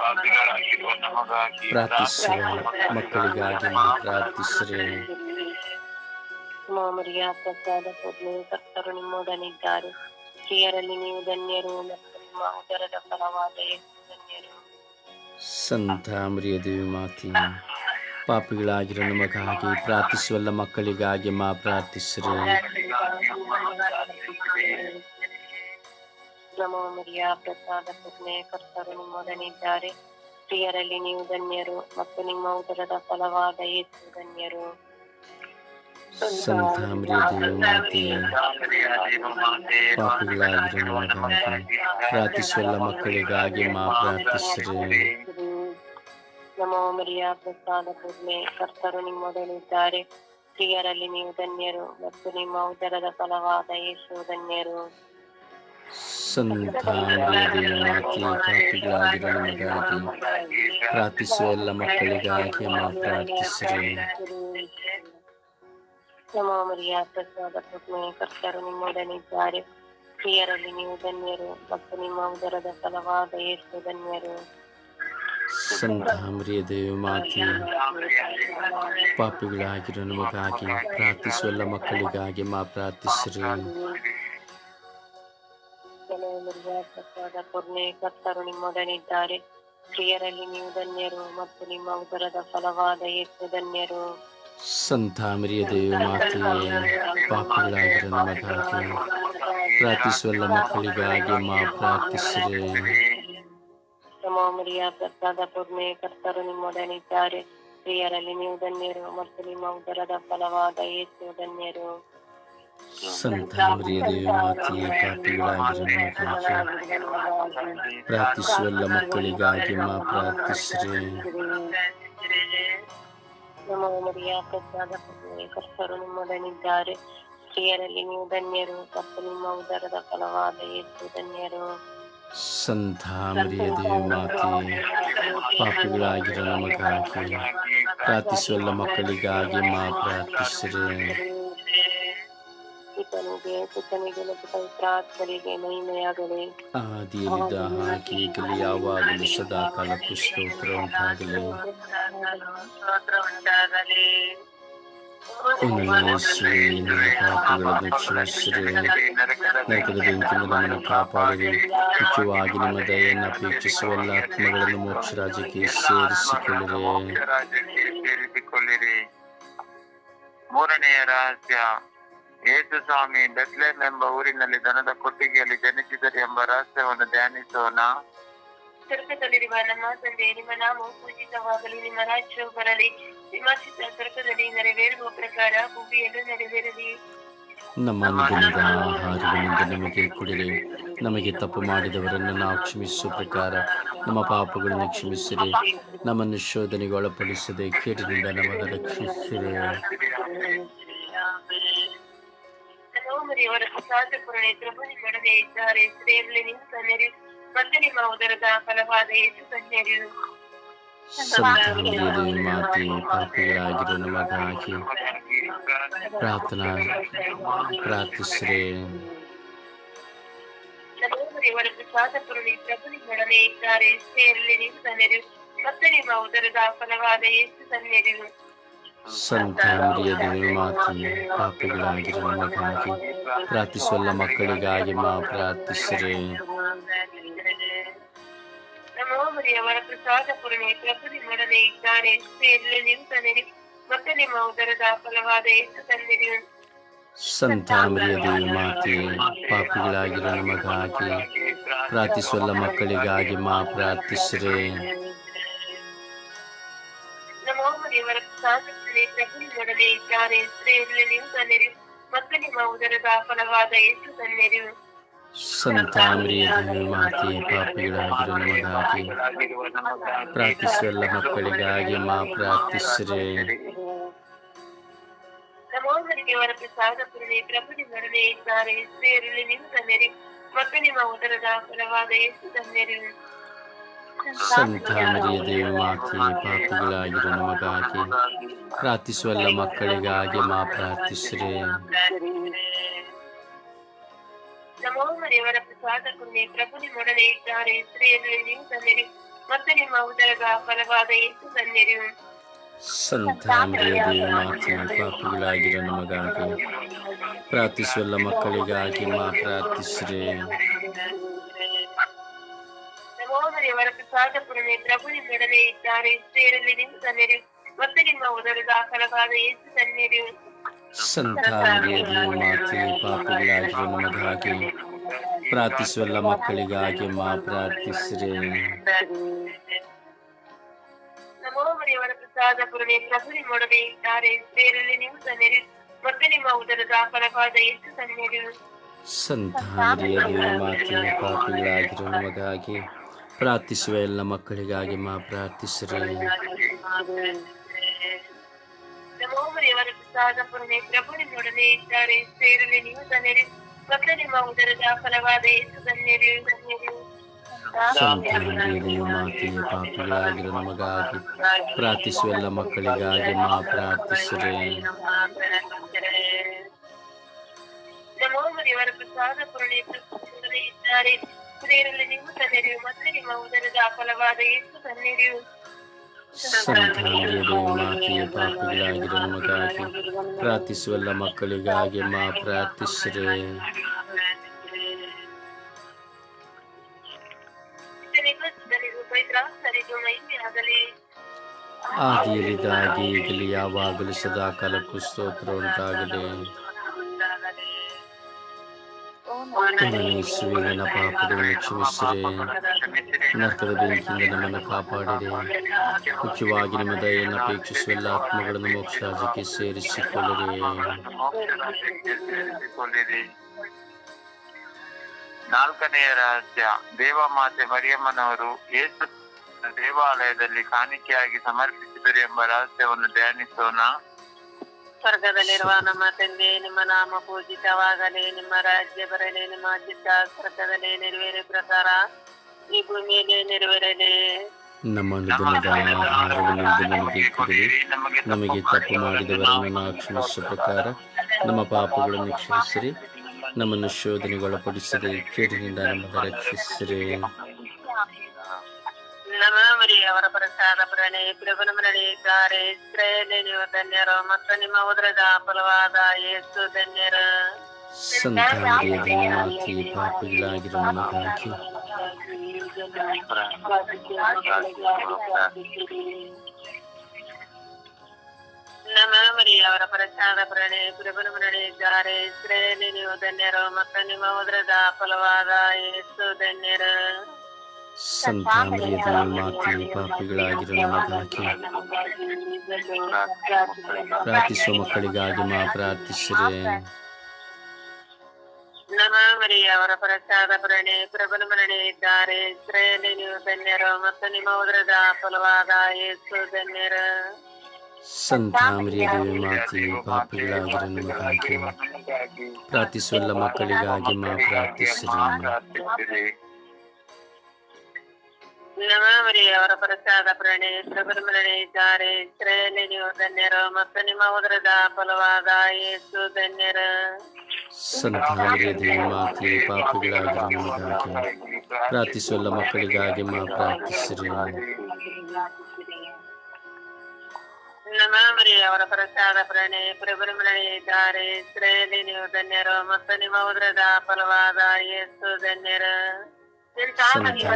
ಪಾಪಿಗಳಾಗಿರೋ ನಮಗಾಗಿ ಪ್ರಾರ್ಥಿಸುವ ಮಕ್ಕಳಿಗಾಗಿ ನಾವು ಪ್ರಾರ್ಥಿಸ್ರೆ. ಮರಿಯ ಪ್ರಸಾದ ಪೂರ್ಣೆ ಕರ್ತರು ನಿಮ್ಮೊಡನಿದ್ದಾರೆ ಸ್ತ್ರೀಯರಲ್ಲಿ ನೀವು ಧನ್ಯರು ಮತ್ತು ನಿಮ್ಮ ಉದರದ ಫಲವಾದ ಯೇಸು ಧನ್ಯರು ಸಂತ ಮರಿಯ ದೇವಿ ಮಾತೆ, ಪಾಪಿಗಳಾಗಿರೋ ನಮಗಾಗಿ ಪ್ರಾರ್ಥಿಸುವಲ್ಲ ಮಕ್ಕಳಿಗಾಗಿ ಮಾ ಪ್ರಾರ್ಥಿಸ್ರೆ. ನಮೋ ಮರಿಯ, ಪ್ರಸಾದ ಪೂರ್ಣೆ ಕರ್ತರು ನಿಮ್ಮೊಡನಿದ್ದಾರೆ. ಪ್ರಿಯರಲ್ಲಿ ನೀವು ಧನ್ಯರು ಮತ್ತು ನಿಮ್ಮ ಉದರದ ಫಲವಾದ ಯೇಸು ಧನ್ಯರು. ಸಂತ ಮರಿಯ ದೇವಿ ಮಾತೆ ಪಾಪಿಗಳಾಗಿರೋ ನಮಗಾಗಿ ಮಕ್ಕಳಿಗಾಗಿ ಮಾ ಪ್ರಾರ್ಥಿಸ್ರೆ ನಮೋ ಮರಿಯ ಪ್ರಸಾದ ಪೂರ್ಣೆ ಕರ್ತರು ನಿಮ್ಮೊಡನಿದ್ದಾರೆ ಸ್ತ್ರೀಯರಲ್ಲಿ ನೀವು ಧನ್ಯರು ಮತ್ತು ನಿಮ್ಮ ಉದರದ ಫಲವಾದ ಯೇಸು ಧನ್ಯರು ಸಂತ ಮರಿಯ ದೇವಿ ಮಾತೆ ಪಾಪಿಗಳಾಗಿರೋ ನಮಗಾಗಿ ಮಕ್ಕಳಿಗಾಗಿ ಮಾ ನಮೋ ಮರಿಯ ಪ್ರಸಾದ ಪೂರ್ಣೆ ಕರ್ತರು ನಿಮ್ಮೊಡನಿದ್ದಾರೆ ಪ್ರಿಯರಲ್ಲಿ ನೀವು ಧನ್ಯರು ಮತ್ತು ನಿಮ್ಮ ಉದರದ ಫಲವಾದ ಯೇಸು ಧನ್ಯರು. ಸಂತ ಮರಿಯ ದೇವಿ ಮಾತೆ ಪಾಪಿಗಳಾಗಿರೋ ನಮಗಾಗಿ ಪ್ರಾರ್ಥಿಸುವಲ್ಲ ಮಕ್ಕಳಿಗಾಗಿ ಮಾ ಪ್ರಾರ್ಥಿಸ್ರಿ. ಪ್ರಸಾದ ಕರ್ತರು ನಿಮ್ಮೊಡನಿದ್ದಾರೆ ಪ್ರಿಯರಲ್ಲಿ ನೀವು ಧನ್ಯರು ಮತ್ತು ನಿಮ್ಮ ಉದರದ ಫಲವಾದ ಯೇಸು ಧನ್ಯರು. ಸಂತ ಮರಿಯ ದೇವಿ ಮಾತೆ ಪಾಪಿಗಳಾಗಿರೋ ನಮಗಾಗಿ ಪ್ರಾರ್ಥಿಸುವಲ್ಲ ಮಕ್ಕಳಿಗಾಗಿ ಮಾ ಪ್ರಾರ್ಥಿಸ್ರಿ ನಮೋ ಮರಿಯ ಪ್ರಸಾದ ಪೂರ್ಣೆ ಕರ್ತರು ನಿಮ್ಮೊಡನಿದ್ದಾರೆ ಸ್ತ್ರೀಯರಲ್ಲಿ ನೀವು ಧನ್ಯರು ಮತ್ತು ನಿಮ್ಮ ಉದರದ ಫಲವಾದ ಯೇಸು ಧನ್ಯರು ಸಂತ ಮರಿಯ ದೇವಿ ಮಾತೆ ಪಾಪಿಗಳಾಗಿರೋ ನಮಗಾಗಿ ಪ್ರಾರ್ಥಿಸುವಲ್ಲ ಮಕ್ಕಳಿಗಾಗಿ ಮಾ ಪ್ರಾರ್ಥಿಸ್ರಿ ನಮೋ ಮರಿಯ ಪೂರ್ಣೆ ಕರ್ತರು ನಿಮ್ಮೊಡನಿದ್ದಾರೆ. ಸ್ತ್ರೀಯರಲ್ಲಿ ನೀವು ಧನ್ಯರು ಮತ್ತು ನಿಮ್ಮ ಉದರದ ಫಲವಾದ ಯೇಸು ಧನ್ಯರು. ಸಂತ ಮರಿಯ ದೇವಿ ಮಾತೆ ಪಾಪಿಗಳಾಗಿರೋ ನಮಗಾಗಿ ಪ್ರಾರ್ಥಿಸುವಲ್ಲ ಮಕ್ಕಳಿಗಾಗಿ ಮಾ ಪ್ರಾರ್ಥಿಸ್ರಿ. ಪಿತನಿಗೆ ಪುತನಿಗೆ ಮತ್ತು ಪವಿತ್ರಾತ್ಮರಿಗೆ ಮಹಿಮೆಯಾಗಲಿ. ಆದಿಯಲ್ಲಿದ್ದ ಹಾಗೆ ಈಗಲೂ ಯಾವಾಗಲೂ ಸದಾ ಕಾಲಕ್ಕೂ ಸ್ತೋತ್ರ ಉಂಟಾಗಲಿ. ನಿನ್ನ ನರಕದ ಬೆಂಕಿಯಿಂದ ನಮ್ಮನ್ನು ಕಾಪಾಡಿರಿ ಮುಖ್ಯವಾಗಿ ನಿಮ್ಮ ದಯೆಯನ್ನು ಅಪೇಕ್ಷಿಸುವ ಎಲ್ಲ ಆತ್ಮಗಳನ್ನು ಮೋಕ್ಷ ರಾಜ್ಯಕ್ಕೆ ಸೇರಿಸಿಕೊಳ್ಳಿರಿ. ಮೂರನೆಯ ರಹಸ್ಯ ಯೇಸು ಸ್ವಾಮಿ ಬೆತ್ಲೇಮ್ ಎಂಬ ಊರಿನಲ್ಲಿ ದನದ ಕೊಟ್ಟಿಗೆಯಲ್ಲಿ ಜನಿಸಿದರು ಎಂಬ ರಹಸ್ಯವನ್ನು ಧ್ಯಾನಿಸೋಣ. ಸ್ವರ್ಗದಲ್ಲಿರುವ ನಮ್ಮ ತಂದೆ ನಿಮ್ಮ ನಾಮವು ಪೂಜಿತವಾಗಲಿ ನಿಮ್ಮ ರಾಜ್ಯವು ಬರಲಿ ನಿಮ್ಮ ಚಿತ್ತ ಸ್ವರ್ಗದಲ್ಲಿ ನೆರವೇರುವ ಪ್ರಕಾರ ಭೂಮಿಯಲ್ಲೂ ನೆರವೇರಲಿ ನಮ್ಮ ಅನುದಿನದ ಆಹಾರಗಳಿಂದ ನಮಗೆ ಕುಡಿರಿ. ನಮಗೆ ತಪ್ಪು ಮಾಡಿದವರನ್ನು ನಾವು ಕ್ಷಮಿಸುವ ಪ್ರಕಾರ ನಮ್ಮ ಪಾಪಗಳನ್ನು ಕ್ಷಮಿಸಿರಿ. ನಮ್ಮನ್ನು ಶೋಧನೆಗೆ ಒಳಪಡಿಸದೆ ಕೇಟಿನಿಂದ ನಮ್ಮನ್ನು ರಕ್ಷಿಸಿರಿ. ಮರಿಯವರ ಪ್ರಸಾದ ಪೂರ್ಣೆ ಪ್ರಭು ನಿಮ್ಮೊಡನೆ ಇದ್ದಾರೆ. ಸ್ತ್ರೀಯರಲ್ಲಿ ನೀವು ಧನ್ಯರು ಮತ್ತು ನಿಮ್ಮ ಉದರದ ಫಲವಾದ ಯೇಸು ಧನ್ಯರು ಸಂತ ದೇವಿ ಮಾತೆ ಪಾಪಿಗಳಾಗಿರೋ ನಮಗಾಗಿ ಪ್ರಾರ್ಥನಾ ಪ್ರಾರ್ಥಿಸ್ರೆ. ಮರಿಯವರ ಪ್ರಸಾದ ಪೂರ್ಣೆ ಪ್ರಭು ನಿಮ್ಮೊಡನೆ ಇದ್ದಾರೆ. ಸ್ತ್ರೀಯರಲ್ಲಿ ನೀವು ಧನ್ಯರು ಮತ್ತು ನಿಮ್ಮ ಉದರದ ಫಲವಾದ ಯೇಸು ಧನ್ಯರು ಸಂತ ಮರಿಯ ದೇವಿ ಮಾತೆ ಪಾಪಿಗಳಾಗಿರೋ ನಮಗಾಗಿ ಪ್ರಾರ್ಥಿಸುವಲ್ಲ ಮಕ್ಕಳಿಗಾಗಿ ಮಾ ಪ್ರಾರ್ಥಿಸ್ರೆ. ನಮೋ ಮರಿಯವರ ಪ್ರಸಾದ ಪೂರ್ಣೆ ಪ್ರಭು ನಿಮ್ಮೊಡನೆ ಇದ್ದಾರೆ ಸ್ತ್ರೀಯರಲ್ಲಿ ನೀವು ಧನ್ಯರು ಮತ್ತು ನಿಮ್ಮ ಉದರದ ಫಲವಾದ ಯೇಸು ಧನ್ಯರು ಸಂತ ಮರಿಯ ದೇವಿ ಮಾತೆ ಪಾಪಿಗಳಾಗಿರೋ ನಮಗಾಗಿ ಪ್ರಾರ್ಥಿಸುವಲ್ಲ ಮಕ್ಕಳಿಗಾಗಿ ಮಾ ಪ್ರಾರ್ಥಿಸ್ರೆ. ನಮೋ ಮರಿಯವರ ಪ್ರಸಾದ ಪೂರ್ಣೆ ಪ್ರಭು ನಿಮ್ಮೊಡನೆ ಇದ್ದಾರೆ ಸ್ತ್ರೀಯರಲ್ಲಿ ನೀವು ತನ್ನೆರಿ ಮತ್ತು ನಿಮ್ಮ ಉದರದ ಫಲವಾದ ಎಷ್ಟು ಧನ್ಯರು ಸಂತ ಮರಿಯ ದೇವಿ ಮಾತೆ ಪಾಪಿಗಳಾಗಿರೋ ನಮಗಾಗಿ ಪ್ರಾರ್ಥಿಸುವಲ್ಲ ಮಕ್ಕಳಿಗಾಗಿ ಮಾ ಪ್ರಾರ್ಥಿಸ್ರೆ. ನಮೋದರಿಗೆ ಮರಿಯವರ ಪ್ರಸಾದ ಪುರಣಿ ಪ್ರಭು ನಿಮ್ಮೊಡನೆ ಇದ್ದಾರೆ. ಸ್ತ್ರೀಯರಲ್ಲಿ ನೀವು ತನ್ನೆರಿ ಮತ್ತು ನಿಮ್ಮ ಉದರದ ಫಲವಾದ ಎಷ್ಟು ಧನ್ಯರು ಸಂತ ಮರಿಯ ದೇವಿ ಮಾತೆ ಪಾಪಿಗಳಾಗಿರೋ ನಮಗಾಗಿ ಪ್ರಾರ್ಥಿಸುವಲ್ಲ ಮಕ್ಕಳಿಗಾಗಿ ಮಾ ಪ್ರಾರ್ಥಿಸ್ರೆ. ನಮೋ ಮರಿಯವರ ಪ್ರಸಾದ ಪುಣ್ಯ ಪ್ರಭು ನಿಮ್ಮೊಡನೆ ಇದ್ದಾರೆ ನೀವು ಮತ್ತು ನಿಮ್ಮ ಉದರದ ಫಲವಾದ ಸಂತಾಮರಿಯ ಪಾಪಿಗಳಾಗಿರೋ ನಮಗಾಗಿ ಪ್ರಾರ್ಥಿಸುವಲ್ಲ ಮಕ್ಕಳಿಗಾಗಿ ಮಾ ಪ್ರಾರ್ಥಿಸ್ರೆ. ನಮೋ ಅವರ ಪ್ರಸಾದಪುರನೆ ಪ್ರಭು ನಿಮ್ಮೊಡನೆ ಇದ್ದಾರೆ. ಇಷ್ಟೇರಲ್ಲಿ ನಿಮ್ಮ ಧನ್ಯರು ಮತ್ತು ನಿಮ್ಮ ಉದರ ಫಲವಾದ ಯೇಸು ಧನ್ಯರು ಸಂತಾಮರಿಯ ಮಾತಿನ ಪಾಪಿಗಳಾಗಿರೋ ನಮಗಾಗಿ ಪ್ರಾರ್ಥಿಸುವಲ್ಲ ಮಕ್ಕಳಿಗಾಗಿ ಮಾ ಪ್ರಾರ್ಥಿಸ್ರೆ. ನಮೋಮರಿಯವರ ಪ್ರಸಾದ ಪುರಣೆ ಪ್ರಭು ನಿಮ್ಮೊಡನೆ ಇದ್ದಾರೆ. ಸ್ತ್ರೀಯರಲ್ಲಿ ನಿಮ್ಮ ಸನ್ನಿರಿ ಮತ್ತು ನಿಮ್ಮ ಉದರದ ಫಲವಾದ ಯೇಸು ಸನ್ನಿರಿ ಸಂತಾಮರಿಯ ಮಾತಿನ ಪಾಪಿಗಳಾಗಿರೋ ನಮಗಾಗಿ ಪ್ರಾರ್ಥಿಸುವ ಎಲ್ಲ ಮಕ್ಕಳಿಗಾಗಿ ಮಾ ಪ್ರಾರ್ಥಿಸ್ರಿ. ಮಾತಿನ ಪಾಪಿಗಳಾಗಿರೋ ನಮಗಾಗಿ ಪ್ರಾರ್ಥಿಸುವ ಎಲ್ಲ ಮಕ್ಕಳಿಗಾಗಿ ಮಾ ಪ್ರಾರ್ಥಿಸ್ರಿ. ಪ್ರಸಾದ ಪುರಣೆ ಇದ್ದಾರೆ. ಸ್ತ್ರೀಯರಲ್ಲಿ ನೀವು ಧನ್ಯರು ಮತ್ತು ನಿಮ್ಮ ಉದರದ ಫಲವಾದ ಯೇಸು ಧನ್ಯರು ಸಂತಾಮರಿಯ ಮಾತಿನ ಪಾಪಿಗಳಾಗಿರೋ ನಮಗಾಗಿ ಪ್ರಾರ್ಥಿಸುವಲ್ಲ ಮಕ್ಕಳಿಗಾಗಿ ಮಾ ಪ್ರಾರ್ಥಿಸ್ರೆ. ಆದಿಯಲ್ಲಿದ್ದಾಗಿ ಈಗಲೂ ಯಾವಾಗಲೂ ಸದಾ ಕಾಲಕ್ಕೂ ಸ್ತೋತ್ರ ಉಂಟಾಗಲಿ. ಯೇಸುವೆ ನನ್ನ ಪಾಪಗಳನ್ನು ಕ್ಷಮಿಸಿರಿ ನರಕದ ಬೆಂಕಿಯಿಂದ ನಮ್ಮನ್ನು ಕಾಪಾಡಿರಿ ಮುಖ್ಯವಾಗಿ ನಿಮ್ಮ ದಯೆಯನ್ನು ಅಪೇಕ್ಷಿಸುವ ಎಲ್ಲ ಆತ್ಮಗಳನ್ನು ಮೋಕ್ಷರಾಜ್ಯಕ್ಕೆ ಸೇರಿಸಿಕೊಳ್ಳಿರಿ ಸೇರಿಸಿಕೊಳ್ಳಿರಿ ನಾಲ್ಕನೆಯ ರಹಸ್ಯ. ದೇವಮಾತೆ ಮರಿಯಮ್ಮನವರು ಯೇಸು ದೇವಾಲಯದಲ್ಲಿ ಕಾಣಿಕೆಯಾಗಿ ಸಮರ್ಪಿಸಿದರು ಎಂಬ ರಹಸ್ಯವನ್ನು ಧ್ಯಾನಿಸೋಣ. ಸ್ವರ್ಗದಲ್ಲಿರುವ ನಮ್ಮ ತಂದೆ, ನಿಮ್ಮ ನಾಮ ಪೂಜಿತವಾಗಲಿ, ನಿಮ್ಮ ರಾಜ್ಯ ಬರಲಿ, ನಿಮ್ಮ ಚಿತ್ತ ಸ್ವರ್ಗದಲ್ಲಿ ನೆರವೇರಿ ಪ್ರಕಾರ ಈ ಭೂಮಿಯಲ್ಲಿ ನೆರವೇರಲಿ. ನಮ್ಮ ದಿನದ ಆಹಾರವನ್ನು ನಮಗೆ ಕೊಡಿರಿ ನಮಗೆ ತಪ್ಪು ಮಾಡಿದವರನ್ನು ಕ್ಷಮಿಸುವ ಪ್ರಕಾರ ನಮ್ಮ ಪಾಪಗಳನ್ನು ಕ್ಷಮಿಸಿರಿ. ನಮ್ಮನ್ನು ಶೋಧನೆಗೊಳಪಡಿಸಿರಿ. ಕೇಡಿನಿಂದ ನಮ್ಮನ್ನು ರಕ್ಷಿಸಿರಿ. ನಮ್ಮ ಮರಿ ಅವರ ಪ್ರಸಾದ ಪ್ರಣಿ ಪ್ರಭುನ ನಡೆಯಿದ್ದಾರೆ ಇಸ್ರಾಯೇಲಿ ನೀವು ಧನ್ಯರು ಮತ್ತು ನಿಮ್ಮ ಉದರದ ಫಲವಾದ ಯೇಸು ಧನ್ಯರು ಸಂತಾನರಿಯ ದಯಮಾಕಿ ಪಾಪಿಗಳಾಗಿರೋ ನಮಗಾಗಿ ನಮ್ಮ ಮರಿ ಅವರ ಪ್ರಸಾದ ಪ್ರಣಿ ಪ್ರಭುನ ನಡೆಯಿದ್ದಾರೆ ಇಸ್ರಾಯೇಲಿ ನೀವು ಧನ್ಯರು ಮತ್ತು ನಿಮ್ಮ ಉದರದ ಫಲವಾದ ಯೇಸು ಧನ್ಯರು ಸಂತಾನರಿಯ ದಯಮಾಕಿ ಪಾಪಿಗಳಾಗಿರೋ ನಮಗಾಗಿ ಪ್ರಾರ್ಥಿಸುವ ಮಕ್ಕಳಿಗಾಗಿ ಮಾ ಪ್ರಾರ್ಥಿಸಿರೆ. ಅವರ ಪ್ರಸಾದ ಪ್ರಣಯ ಪ್ರಭುನ ನಡೆಯಿದ್ದಾರೆ ಇಸ್ರಾಯೇಲಿ ನೀವು ಧನ್ಯರು ಮತ್ತು ನಿಮ್ಮ ಉದರದ ಫಲವಾದ ಯೇಸು ಧನ್ಯರು ಸಂತಾಮರಿಯ ಮಾತೆ ಪಾಪಿಗಳಾಗಿರೋ ನಮಗಾಗಿ ಪ್ರಾರ್ಥಿಸುವ ಮಕ್ಕಳಿಗಾಗಿ ಮಾ ಪ್ರಾರ್ಥಿಸಿರಿ. ನಮ್ಮ ಮರಿ ಅವರ ಪ್ರಸಾದ ಪ್ರಣಿ ಪ್ರಭುನ ನಡೆಯಿದ್ದಾರೆ ಇಸ್ರಾಯೇಲಿ ನೀವು ಧನ್ಯರು ಮತ್ತು ನಿಮ್ಮ ಉದರದ ಫಲವಾದ ಯೇಸು ಧನ್ಯರು ಸಂತಾನರಿಯ ದಯಮಾಕಿ ಪಾಪಿಗಳಾಗಿರೋ ನಮಗಾಗಿ ಪ್ರಾರ್ಥಿಸುವ ಎಲ್ಲ ಮಕ್ಕಳಿಗಾಗಿ ಮಾ ಪ್ರಾರ್ಥಿಸಿರಿ ನಮ್ಮ ಮರಿ ಅವರ ಪ್ರಸಾದ ಪ್ರಣಿ ಪ್ರಭುನ ನಡೆಯಿದ್ದಾರೆ ಇಸ್ರಾಯೇಲಿ ನೀವು ಧನ್ಯರು ಮತ್ತು ನಿಮ್ಮ ಉದರದ ಫಲವಾದ ಯೇಸು ಧನ್ಯರು ಸಂತಾನರಿಯ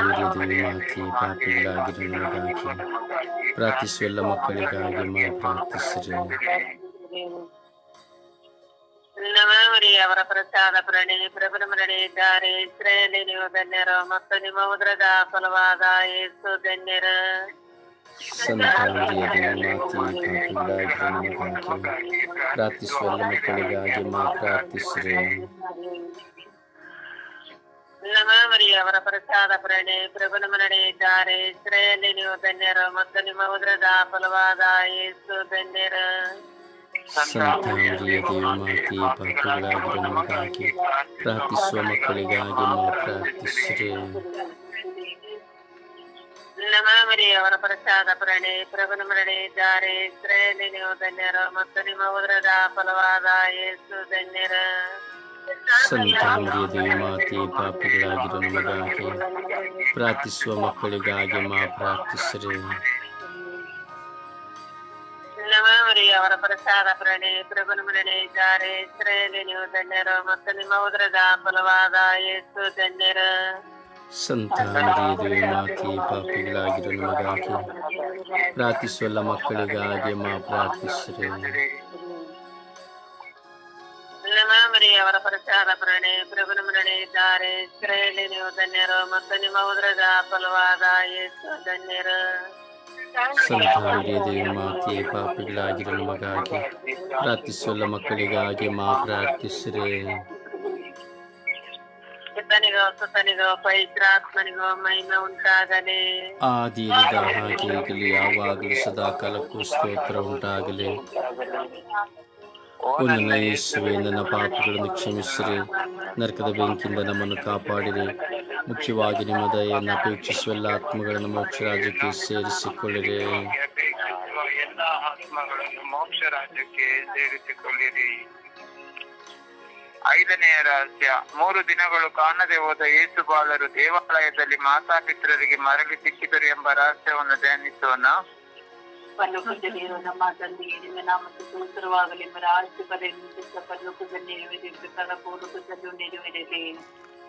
ದಯಮಾಕಿ ಪಾಪಿಗಳಾಗಿರೋ ನಮಗಾಗಿ ಪ್ರಾರ್ಥಿಸುವ ಎಲ್ಲ ಮಕ್ಕಳಿಗಾಗಿ ಮಾ ಪ್ರಾರ್ಥಿಸಿರಿ ನಮ್ಮ ಮರಿ ಅವರ ಪ್ರಸಾದ ಪ್ರಣಿ ಪ್ರಭುನ ನಡೆಯಿದ್ದಾರೆ ಇಸ್ರಾಯೇಲಿ ನೀವು ಧನ್ಯರು ಮತ್ತು ನಿಮ್ಮ ಉದರದ ಫಲವಾದ ಯೇಸು ಧನ್ಯರು ಸಂತಾನರಿಯ ದಯಮಾಕಿ ಪಾಪಿಗಳಾಗಿರೋ ನಮಗಾಗಿ ಪ್ರಾರ್ಥಿಸುವ ಎಲ್ಲ ಮಕ್ಕಳಿಗಾಗಿ ಮಾ ಪ್ರಾರ್ಥಿಸಿರಿ ನಮ್ಮ ಮರಿ ಅವರ ಪ್ರಸಾದ ಪ್ರಣಿ ಪ್ರಭುನ ನಡೆಯಿದ್ದಾರೆ ಇಸ್ರಾಯೇಲಿ ನೀವು ಧನ್ಯರು ಮತ್ತು ನಿಮ್ಮ ಉದರದ ಫಲವಾದ ಯೇಸು ಧನ್ಯರು ಸಂತಾನರಿಯ ದಯಮಾಕಿ ಪಾಪಿಗಳಾಗಿರೋ ನಮಗಾಗಿ ಪ್ರಾರ್ಥಿಸುವ ಮಕ್ಕಳಿಗಾಗಿ ಮಾ ಪ್ರಾರ್ಥಿಸಿರಿ ನಮ್ಮ ಮರಿಯವರ ಪ್ರಸಾದ ಪ್ರಣೆ ಪ್ರಭುನ ಮರಣೆ ಇದ್ದಾರೆ. ಇಸ್ರೇಲಿ ನೀವು ಧನ್ಯರು ಮತ್ತು ನಿಮ್ಮ ಉದರದ ಫಲವಾದ ಯೇಸು ಧನ್ಯರ ಸಂತ ಮರಿಯ ದೇವಿ ಮಾತೆ ಪಾಪಿಗಳಾಗಿರೋ ನಮಗಾಗಿ ಪ್ರಾರ್ಥಿಸುವ ಮಕ್ಕಳಿಗಾಗಿ ಮಾ ಪ್ರಾರ್ಥಿಸ್ರಿ. ಅವರ ಪ್ರಸಾದ ಪ್ರಣೆ ಪ್ರಭು ನಿಮ್ಮನೆ ಇದ್ದಾರೆ ಇಸ್ರೇಲಿ ನೀವು ಧನ್ಯರು ಮತ್ತು ನಿಮ್ಮ ಉದರದ ಫಲವಾದ ಯೇಸು ಧನ್ಯರ. ಸಂತ ಮರಿಯ ದೇವಿ ಮಾತೆ ಪಾಪಿಗಳಾಗಿರೋ ನಮಗಾಗಿ ಪ್ರಾರ್ಥಿಸುವ ಮಕ್ಕಳಿಗಾಗಿ ಮಾ ಪ್ರಾರ್ಥಿಸಿರಿ. ನಮ್ಮ ಅವರ ಪ್ರಸಾದ ಪ್ರಣಿ ಪ್ರಭುನ ಮರಣೆ ಇದ್ದಾರೆ ಇಸ್ರೇಲಿ ನೀವು ಧನ್ಯರು ಮತ್ತು ನಿಮ್ಮ ಉದ್ರದ ಫಲವಾದ ಯೇಸು ಧನ್ಯರು. ಸಂತ ಮರಿಯ ದೇವಿ ಮಾತೆ ಪಾಪಿಗಳಾಗಿರೋ ನಮಗಾಗಿ. ಪ್ರಾರ್ಥಿಸುವ ಮಕ್ಕಳಿಗಾಗಿ ಮಾ ಪ್ರಾರ್ಥಿಸಿರಿ. ಆದಿಯಿಂದ ಹಾಗೆ ಈಗಲೂ ಯಾವಾಗಲೂ ಸದಾ ಕಾಲಕ್ಕೂ ಸ್ತೋತ್ರ ಉಂಟಾಗಲಿ. ಓ ನನ್ನ ಯೇಸುವೆ ನನ್ನ ಪಾಪಗಳನ್ನು ಕ್ಷಮಿಸಿರಿ. ನರಕದ ಬೆಂಕಿಯಿಂದ ನಮ್ಮನ್ನು ಕಾಪಾಡಿರಿ. ಮುಖ್ಯವಾಗಿ ನಿಮ್ಮ ದಯೆಯನ್ನು ಅಪೇಕ್ಷಿಸುವ ಎಲ್ಲ ಆತ್ಮಗಳನ್ನು ಮೋಕ್ಷ ರಾಜ್ಯಕ್ಕೆ ಸೇರಿಸಿಕೊಳ್ಳಿರಿ. ಎಲ್ಲಾ ಆತ್ಮಗಳನ್ನು ಮೋಕ್ಷ ರಾಜ್ಯಕ್ಕೆ ಸೇರಿಸಿಕೊಳ್ಳಿರಿ ಐದನೆಯ ರಹಸ್ಯ. ಮೂರು ದಿನಗಳು ಕಾಣದೆ ಹೋದ ಯೇಸು ಬಾಲರು ದೇವಾಲಯದಲ್ಲಿ ಮಾತಾಪಿತ್ರರಿಗೆ ಮರಳಿ ಸಿಕ್ಕಿದರು ಎಂಬ ರಹಸ್ಯವನ್ನು ಧ್ಯಾನಿಸೋಣ.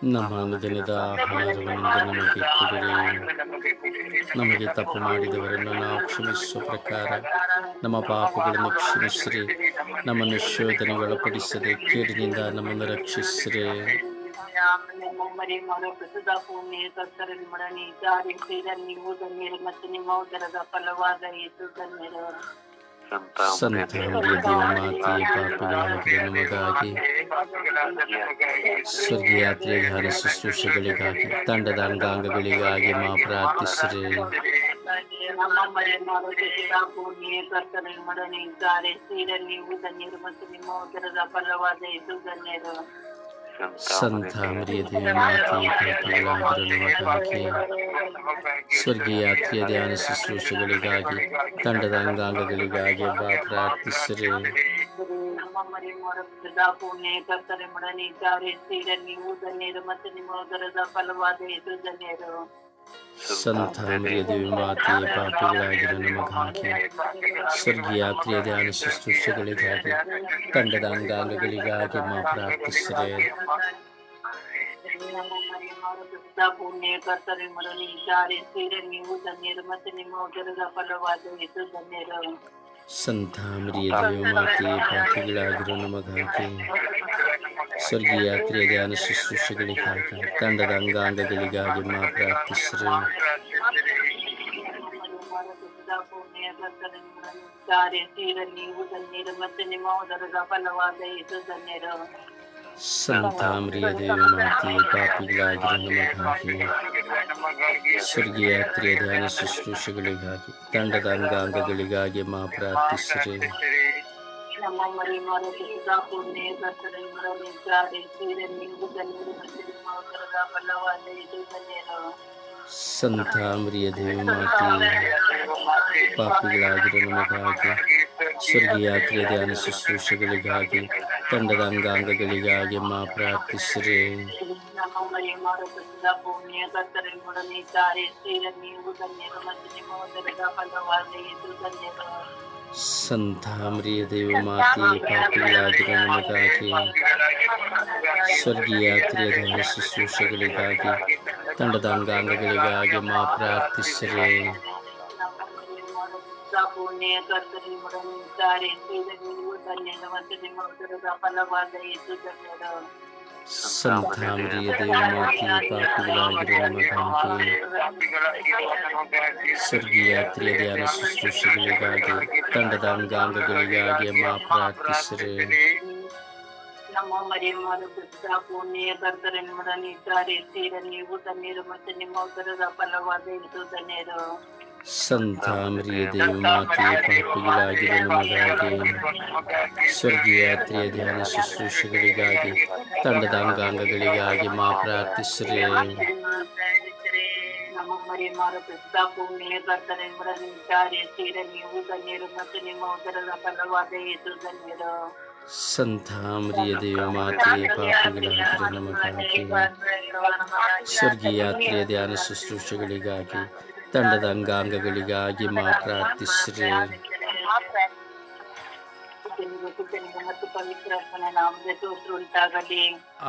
ನಮ್ಮ ನಿಮ್ಮ ನಮಗೆ ನಮಗೆ ತಪ್ಪು ಮಾಡಿದವರನ್ನು ನಾವು ಕ್ಷಮಿಸುವ ಪ್ರಕಾರ ನಮ್ಮ ಪಾಪಗಳನ್ನು ಕ್ಷಮಿಸಿರಿ. ನಮ್ಮನ್ನು ಶೋಧನೆಗೊಳಪಡಿಸದೆ ಕೇಡಿನಿಂದ ನಮ್ಮನ್ನು ರಕ್ಷಿಸಿರಿ. ಮರಿ ಮಾಡೋ ಪ್ರಸಿದ್ಧ ಭೂಮಿಯ ಕರ್ತರಲ್ಲಿ ಮಡನಿ ದಾರಿ ನೀವು ಧನ್ಯರು ಮತ್ತು ನಿಮ್ಮ ಉದರದ ಫಲವಾದ ಯೇಸು ಧನ್ಯರು ಸಂತ ಮರಿಯ ದೇವಮಾತೆಯ ಪಾಪಗಳಾಗಿರೋ ನಮಗಾಗಿ ಸ್ವರ್ಗೀಯ ಯಾತ್ರೆ ಧ್ಯಾನ ಶುಶ್ರೂಷೆಗಳಿಗಾಗಿ ತಂಡದ ಅಂಗಾಂಗಗಳಿಗಾಗಿ ಮಾ ಪ್ರಾರ್ಥಿಸಿರಿ ನಮ್ಮ ಮರಿ ಮಾಡೋ ಪ್ರಸಿದ್ಧ ಭೂಮಿಯ ಕರ್ತರಲ್ಲಿ ಮಡನಿ ದಾರಿ ನೀವು ಧನ್ಯರು ಮತ್ತು ನಿಮ್ಮ ಉದರದ ಫಲವಾದ ಯೇಸು ಧನ್ಯರು ಸಂತ ಮರಿಯ ದೇವಮಾತೆಯ ಸ್ವರ್ಗೀಯ ಯಾತ್ರೆಯ ಧ್ಯಾನ ಶುಶ್ರೂಷೆಗಳಿಗಾಗಿ ತಂಡದ ಅಂಗಾಂಗಗಳಿಗಾಗಿ ಬಾ ಪ್ರಾರ್ಥಿಸಿರಿ. ನಮ್ಮ ಮರಿ ಮಾಡುತ್ತಿದ್ದ ಪುಣ್ಯ ಕರ್ತನೆ ಮಡನಿದ್ದಾರೆ ನೀವು ಧನ್ಯರು ಮತ್ತು ನಿಮ್ಮ ಉದರದ ಫಲವಾದ ಇದು ಧನ್ಯರು ಸಂತ ಮರಿಯ ದೇವಿ ಮಾತೆಯ ಪಾಪಿಗಳಾಗಿರೋ ನಮಗಾಗಿ ಸ್ವರ್ಗೀಯ ಯಾತ್ರೆಯ ಧ್ಯಾನ ಶುಶ್ರೂಷೆಗಳಿಗಾಗಿ ತಂಡದ ಅಂಗಾಂಗಗಳಿಗಾಗಿ ಮಾ ಪ್ರಾರ್ಥಿಸಿರಿ ನಮ್ಮ ಮರಿ ಮಾಡುತ್ತಿದ್ದ ಪುಣ್ಯ ಕರ್ತನೆ ಮಡನಿದ್ದಾರೆ ನೀವು ಧನ್ಯರು ಮತ್ತು ನಿಮ್ಮ ಉದರದ ಫಲವಾದ ಇದು ಧನ್ಯರು ಸಂತ ಮರಿಯ ದೇವಿ ಮಾತೆಯ ಪಾಪಿಗಳಾಗಿರೋ ನಮಗಾಗಿ ಸ್ವರ್ಗೀಯ ಯಾತ್ರೆಯ ಧ್ಯಾನ ಶುಶ್ರೂಷೆಗಳಿಗಾಗಿ ತಂಡದ ಅಂಗಾಂಗಗಳಿಗಾಗಿ ಮಾ ಪ್ರಾರ್ಥಿಸಿರಿ ಪುಣ್ಯ ಕರ್ತನೆ ಮಡನಿದ್ದಾರೆ ನೀವು ಧನ್ಯರು ಮತ್ತು ನಿಮ್ಮ ಉದರದ ಫಲವಾದ ಇದು ಧನ್ಯರು ಸಂತ ಮರಿಯ ದೇವಿ ಮಾತೆಯ ಪಾಪಿಗಳಾಗಿರೋ ನಮಗಾಗಿ ಸ್ವರ್ಗೀಯ ಯಾತ್ರೆಯ ಧ್ಯಾನ ಶುಶ್ರೂಷೆಗಳಿಗಾಗಿ ತಂಡದ ಅಂಗಾಂಗಗಳಿಗಾಗಿ ಮಾ ಪ್ರಾರ್ಥಿಸಿರಿ ನಮ್ಮ ಮರಿ ಮಾಡುತ್ತಿದ್ದ ಪುಣ್ಯ ಕರ್ತನೆ ಮಡನಿದ್ದಾರೆ ನೀವು ಧನ್ಯರು ಮತ್ತು ನಿಮ್ಮ ಉದರದ ಫಲವಾದ ಇದು ಧನ್ಯರು ಸಂತ ಮರಿಯ ದೇವಿ ಮಾತೆಯ ಪಾಪಿಗಳಾಗಿರೋ ನಮಗಾಗಿ ಸ್ವರ್ಗೀಯ ಯಾತ್ರೆಯ ಧ್ಯಾನ ಶುಶ್ರೂಷೆಗಳಿಗಾಗಿ ತಂಡದ ಅಂಗಾಂಗಗಳಿಗಾಗಿ ಮಾ ಪ್ರಾರ್ಥಿಸಿರಿ ನಮ್ಮ ಮರಿ ಮಾಡುತ್ತಿದ್ದ ಪುಣ್ಯ ಕರ್ತನೆ ಮಡನಿದ್ದಾರೆ ನೀವು ಧನ್ಯರು ಮತ್ತು ನಿಮ್ಮ ಉದರದ ಫಲವಾದ ಇದು ಧನ್ಯರು ಸಂತ ಮರಿಯ ದೇವಿ ಮಾತೆಯ ಪಾಪಿಗಳಾಗಿರೋ ನಮಗಾಗಿ ಸ್ವರ್ಗೀಯ ಯಾತ್ರೆಯ ಧ್ಯಾನ ಶುಶ್ರೂಷೆಗಳಿಗಾಗಿ ತಂಡದ ಅಂಗಾಂಗಗಳಿಗಾಗಿ ಮಾ ಪ್ರಾರ್ಥಿಸಿರಿ ನಮ್ಮ ಮರಿ ಮಾಡುತ್ತಿದ್ದ ಪುಣ್ಯ ಕರ್ತನೆ ಮಡನಿದ್ದಾರೆ ನೀವು ಧನ್ಯರು ಮತ್ತು ನಿಮ್ಮ ಉದರದ ಫಲವಾದ ಇದು ಧನ್ಯರು ಸಂತ ಮರಿಯ ದೇವಿ ಮಾತೆಯ ಪಾಪಿಗಳಾಗಿರೋ ನಮಗಾಗಿ ಸ್ವರ್ಗೀಯ ಯಾತ್ರೆಯ ಧ್ಯಾನ ಶುಶ್ರೂಷೆಗಳಿಗಾಗಿ ತಂಡದ ಅಂಗಾಂಗಗಳಿಗಾಗಿ ಮಾ ಪ್ರಾರ್ಥಿಸಿರಿ ನಮ್ಮ ಮರಿ ಮಾಡುತ್ತಿದ್ದ ಪುಣ್ಯ ಕರ್ತನೆ ಮಡನಿದ್ದಾರೆ ನೀವು ಧನ್ಯರು ಮತ್ತು ನಿಮ್ಮ ಉದರದ ಫಲವಾದ ಇದು ಧನ್ಯರು ಸಂತ ಮರಿಯ ದೇವಿ ಮಾತೆಯ ಪಾಪಿಗಳಾಗಿರೋ ನಮಗಾಗಿ ಸ್ವರ್ಗೀಯಾತ್ರೆಯ ಧ್ಯಾನ ಶುಶ್ರೂಷೆಗಳಿಗಾಗಿ ತಂಡದ ಅಂಗಾಂಗಗಳಿಗಾಗಿ ಮಾ ಪ್ರಾರ್ಥಿಸ್ರಿ. ಸಂತ ಮರಿಯ ದೇವ ಮಾತೆಯೇ ಪಾಪಿಗಳಾಗಿರೋ ನಮಗಾಗಿ ಸ್ವರ್ಗೀಯಾತ್ರೆಯ ಧ್ಯಾನ ಶುಶ್ರೂಷೆಗಳಿಗಾಗಿ ತಂಡದ ಅಂಗಾಂಗಗಳಿಗಾಗಿ ಮಾ ಪ್ರಾರ್ಥಿಸ್ರಿ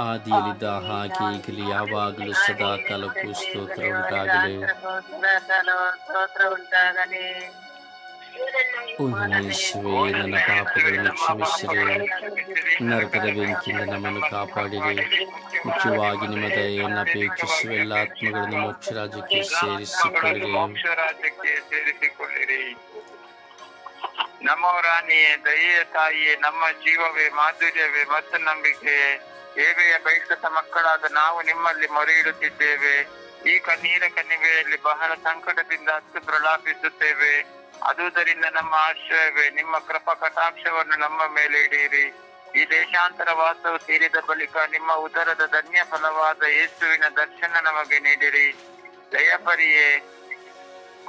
ಆದಿಯಲ್ಲಿದ್ದ ಹಾಗೆ ಈಗಲೂ ಯಾವಾಗಲೂ ಸದಾ ಕಾಲಕ್ಕೂ ಸ್ತೋತ್ರ ಉಂಟಾಗಲಿ. ಸ್ತೋತ್ರ ಉಂಟಾಗಲಿ. ಓ ನನ್ನ ಯೇಸುವೇ ಪಾಪಗಳನ್ನು ಕ್ಷಮಿಸಿರಿ. ನರಕದ ಬೆಂಕಿಯಿಂದ ನಮ್ಮನ್ನು ಕಾಪಾಡಿರಿ. ಮುಖ್ಯವಾಗಿ ನಿಮ್ಮ ದಯೆಯನ್ನು ಅಪೇಕ್ಷಿಸುವ ಎಲ್ಲ ಆತ್ಮಗಳನ್ನು ಮೋಕ್ಷ ರಾಜ್ಯಕ್ಕೆ ಸೇರಿಸಿಕೊಳ್ಳಿರಿ. ನಮ್ಮ ರಾಣಿಯೇ ದಯೆಯ ತಾಯಿಯೇ, ನಮ್ಮ ಜೀವವೇ, ಮಾಧುರ್ಯವೇ ಮತ್ತು ನಂಬಿಕೆಯೇ ಏವೆಯ ಬೈಕತ ಮಕ್ಕಳಾದ ನಾವು ನಿಮ್ಮಲ್ಲಿ ಮೊರೆ ಇಡುತ್ತಿದ್ದೇವೆ ಈ ಕಣ್ಣೀರ ಕಣಿವೆಯಲ್ಲಿ ಬಹಳ ಸಂಕಟದಿಂದ ಹತ್ತು ಪ್ರಲಾಪಿಸುತ್ತೇವೆ. ಅದುದರಿಂದ ನಮ್ಮ ಆಶ್ರಯವೇ, ನಿಮ್ಮ ಕೃಪಾ ಕಟಾಕ್ಷವನ್ನು ನಮ್ಮ ಮೇಲೆ ಇಡೀರಿ. ಈ ದೇಶಾಂತರ ವಾಸವು ತೀರಿದ ಬಳಿಕ ನಿಮ್ಮ ಉದರದ ಧನ್ಯ ಫಲವಾದ ಯೇಸುವಿನ ದರ್ಶನ ನಮಗೆ ನೀಡಿರಿ. ದಯಪರಿಯೇ,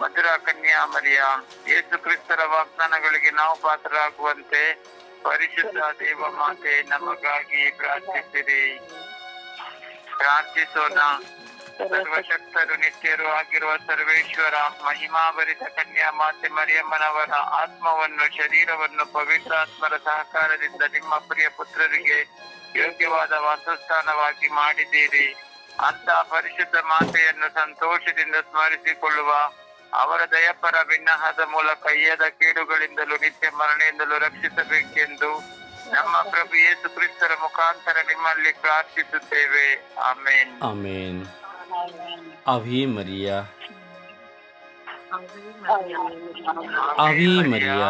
ಮಧುರಾ ಕನ್ಯಾ ಮರಿಯ, ಯೇಸು ಕ್ರಿಸ್ತರ ವಾಗ್ದಾನಗಳಿಗೆ ನಾವು ಪಾತ್ರರಾಗುವಂತೆ ಪರಿಶುದ್ಧ ದೇವ ಮಾತೆ, ನಮಗಾಗಿ ಪ್ರಾರ್ಥಿಸಿರಿ. ಪ್ರಾರ್ಥಿಸೋಣ. ಸರ್ವಶಕ್ತರು ನಿತ್ಯರು ಆಗಿರುವ ಸರ್ವೇಶ್ವರ ಮಹಿಮಾಭರಿತ ಕನ್ಯಾ ಮಾತೆ ಮರಿಯಮ್ಮನವರ ಆತ್ಮವನ್ನು, ಶರೀರವನ್ನು ಪವಿತ್ರಾತ್ಮರ ಸಹಕಾರದಿಂದ ನಿಮ್ಮ ಪ್ರಿಯ ಪುತ್ರರಿಗೆ ಯೋಗ್ಯವಾದ ವಾಸಸ್ಥಾನವಾಗಿ ಮಾಡಿದ್ದೀರಿ. ಅಂತ ಪರಿಶುದ್ಧ ಮಾತೆಯನ್ನು ಸಂತೋಷದಿಂದ ಸ್ಮರಿಸಿಕೊಳ್ಳುವ ಅವರ ದಯಪರ ವಿನ್ನಹದ ಮೂಲಕ ಏದ ಕೇಡುಗಳಿಂದಲೂ ನಿತ್ಯ ಮರಣೆಯಿಂದಲೂ ರಕ್ಷಿಸಬೇಕೆಂದು ನಮ್ಮ ಪ್ರಭು ಯೇಸು ಕ್ರಿಸ್ತರ ಮುಖಾಂತರ ನಿಮ್ಮಲ್ಲಿ ಪ್ರಾರ್ಥಿಸುತ್ತೇವೆ. ಆಮೇನ್. ಆಮೇನ್. ಅವೇ ಮರಿಯ ಅವೇ ಮರಿಯ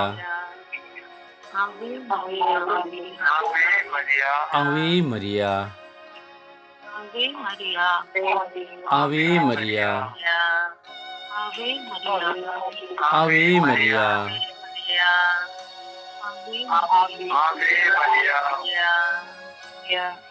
ಆಮೇ ಮರಿಯ ಅವೇ ಮರಿಯ ಅವೇ ಮರಿಯ ಅವೇ ಮರಿಯ ಆಮೇ ಮರಿಯ Yeah.